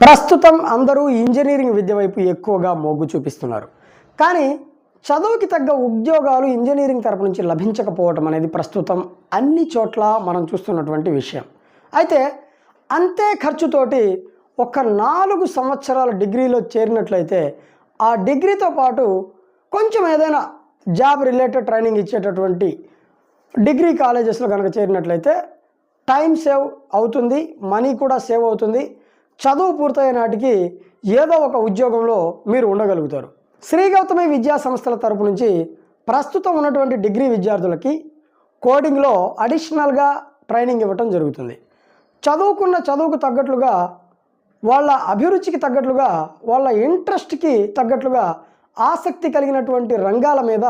ప్రస్తుతం అందరూ ఇంజనీరింగ్ విద్య వైపు ఎక్కువగా మొగ్గు చూపిస్తున్నారు. కానీ చదువుకి తగ్గ ఉద్యోగాలు ఇంజనీరింగ్ తరపు నుంచి లభించకపోవటం అనేది ప్రస్తుతం అన్ని చోట్ల మనం చూస్తున్నటువంటి విషయం. అయితే అంతే ఖర్చుతోటి ఒక నాలుగు సంవత్సరాల డిగ్రీలో చేరినట్లయితే ఆ డిగ్రీతో పాటు కొంచెం ఏదైనా జాబ్ రిలేటెడ్ ట్రైనింగ్ ఇచ్చేటటువంటి డిగ్రీ కాలేజెస్లో కనుక చేరినట్లయితే టైం సేవ్ అవుతుంది మనీ కూడా సేవ్ అవుతుంది. చదువు పూర్తయ్యే నాటికి ఏదో ఒక ఉద్యోగంలో మీరు ఉండగలుగుతారు. శ్రీ గౌతమి విద్యా సంస్థల తరపు నుంచి ప్రస్తుతం ఉన్నటువంటి డిగ్రీ విద్యార్థులకి కోడింగ్లో అడిషనల్గా ట్రైనింగ్ ఇవ్వటం జరుగుతుంది. చదువుకున్న చదువుకు తగ్గట్లుగా వాళ్ళ అభిరుచికి తగ్గట్లుగా వాళ్ళ ఇంట్రెస్ట్కి తగ్గట్లుగా ఆసక్తి కలిగినటువంటి రంగాల మీద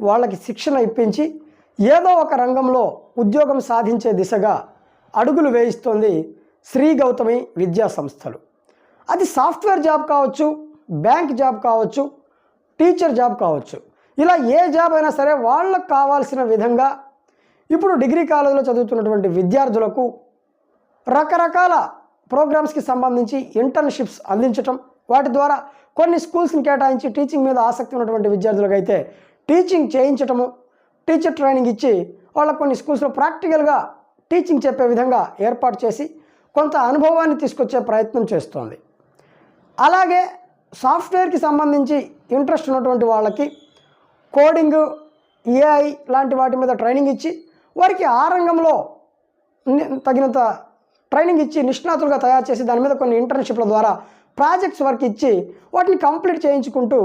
వాళ్ళకి శిక్షణ ఇప్పించి ఏదో ఒక రంగంలో ఉద్యోగం సాధించే దిశగా అడుగులు వేయిస్తోంది శ్రీ గౌతమి విద్యా సంస్థలు. అది సాఫ్ట్వేర్ జాబ్ కావచ్చు బ్యాంక్ జాబ్ కావచ్చు టీచర్ జాబ్ కావచ్చు. ఇలా ఏ జాబ్ అయినా సరే వాళ్ళకు కావాల్సిన విధంగా ఇప్పుడు డిగ్రీ కాలేజీలో చదువుతున్నటువంటి విద్యార్థులకు రకరకాల ప్రోగ్రామ్స్కి సంబంధించి ఇంటర్న్షిప్స్ అందించటం వాటి ద్వారా కొన్ని స్కూల్స్ని కేటాయించి టీచింగ్ మీద ఆసక్తి ఉన్నటువంటి విద్యార్థులకు అయితే టీచింగ్ చేయించటము టీచర్ ట్రైనింగ్ ఇచ్చి వాళ్ళకు కొన్ని స్కూల్స్లో ప్రాక్టికల్గా టీచింగ్ చెప్పే విధంగా ఏర్పాటు చేసి కొంత అనుభవాన్ని తీసుకొచ్చే ప్రయత్నం చేస్తోంది. అలాగే సాఫ్ట్వేర్కి సంబంధించి ఇంట్రెస్ట్ ఉన్నటువంటి వాళ్ళకి కోడింగ్ ఏఐ లాంటి వాటి మీద ట్రైనింగ్ ఇచ్చి వారికి ఆ రంగంలో తగినంత ట్రైనింగ్ ఇచ్చి నిష్ణాతులుగా తయారు చేసి దాని మీద కొన్ని ఇంటర్న్షిప్ల ద్వారా ప్రాజెక్ట్స్ వర్క్ ఇచ్చి వాటిని కంప్లీట్ చేయించుకుంటూ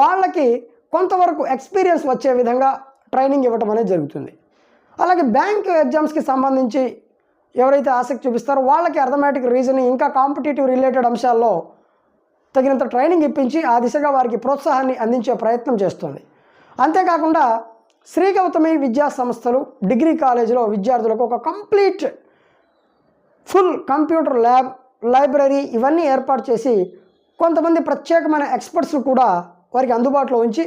వాళ్ళకి కొంతవరకు ఎక్స్పీరియన్స్ వచ్చే విధంగా ట్రైనింగ్ ఇవ్వటం అనేది జరుగుతుంది. అలాగే బ్యాంక్ ఎగ్జామ్స్కి సంబంధించి ఎవరైతే ఆసక్తి చూపిస్తారో వాళ్ళకి అర్థమెటిక్ రీజనింగ్ ఇంకా కాంపిటేటివ్ రిలేటెడ్ అంశాల్లో తగినంత ట్రైనింగ్ ఇప్పించి ఆ దిశగా వారికి ప్రోత్సాహాన్ని అందించే ప్రయత్నం చేస్తుంది. అంతేకాకుండా శ్రీ గౌతమి విద్యా సంస్థలు డిగ్రీ కాలేజీలో విద్యార్థులకు ఒక complete full computer lab library ఇవన్నీ ఏర్పాటు చేసి కొంతమంది ప్రత్యేకమైన ఎక్స్పర్ట్స్ కూడా వారికి అందుబాటులో ఉంచి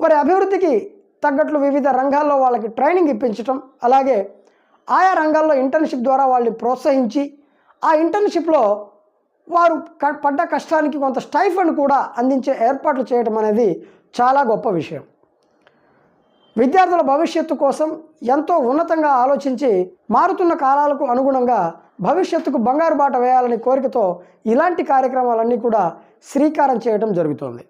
వారి అభివృద్ధికి తగ్గట్లు వివిధ రంగాల్లో వాళ్ళకి ట్రైనింగ్ ఇప్పించటం అలాగే ఆయా రంగాల్లో ఇంటర్న్షిప్ ద్వారా వాళ్ళని ప్రోత్సహించి ఆ ఇంటర్న్షిప్లో వారు క- పడ్డ కష్టానికి కొంత స్టైఫండ్ కూడా అందించే ఏర్పాట్లు చేయడం అనేది చాలా గొప్ప విషయం. విద్యార్థుల భవిష్యత్తు కోసం ఎంతో ఉన్నతంగా ఆలోచించి మారుతున్న కాలాలకు అనుగుణంగా భవిష్యత్తుకు బంగారు బాట వేయాలనే కోరికతో ఇలాంటి కార్యక్రమాలన్నీ కూడా శ్రీకారం చేయడం జరుగుతోంది.